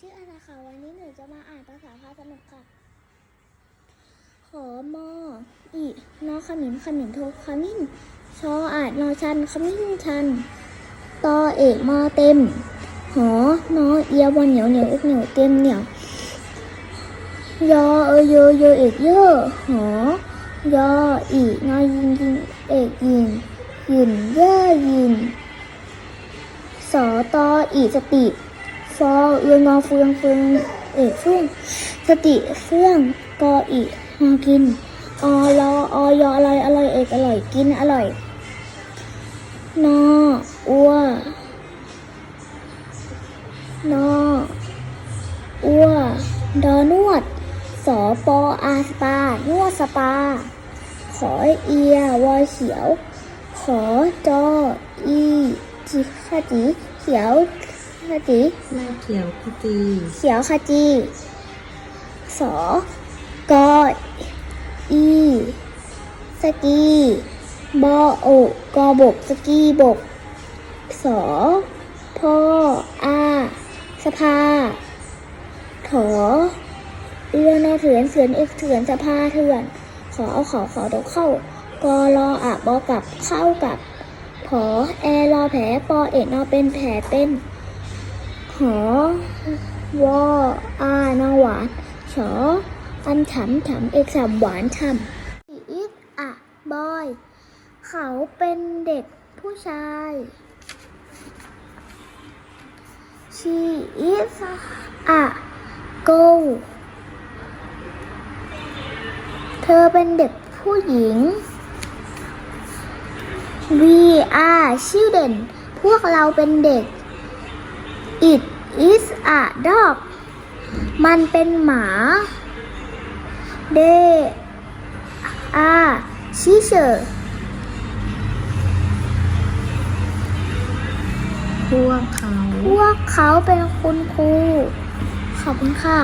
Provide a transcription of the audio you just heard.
ชื่ออะไรคะวันนี้หนูจะมาอ่านภาษาพาสนุกค่ะ ขอมออีนอขมินขมินโทขมิ้นชออาดนอชันขมิ้นชันตอเอกมอเต็ม หอนอเอียวันเหนียวเหนียวเอกเหนียวเต็มเหนียวยอเอเยอเยอเอกเยอหอยออีนอยิงยิงเอกยินยินเย่ยินสอตออีสติ ฟอเอืองอเฟืองเฟืองเอกฟุ้งสติเฟื่องกออีหอกินอรอออยออร่อยอร่อยเอกอร่อยกินอร่อย นออัวนออัวดอนวด สอปออาสปา นวดสปา ขอเอียวอเขียว ขอจออีจิขจีเขียว ขจีแม่เขียวขจีเขียวขจีสอกออีสกีบอโอกอบกสกีบกสอพออาสภาถอเอือนอเถือนเสือนเอกเถือนสภาเถื่อน ขอเอาขอขอตกเข้ากอรออะบอกลับเข้ากับผอแอรอแผลปอเอกนอเป็นแผลเป็น หอวออานอหวานฉออันฉำฉำเอกสามหวานฉ่ำอีกอะบอย เขาเป็นเด็กผู้ชาย she is a girl เธอเป็นเด็กผู้หญิง we are children พวกเราเป็นเด็ก it is a dog มันเป็นหมา they are teacher พวกเขา พวกเขาเป็นคุณครู ขอบคุณค่ะ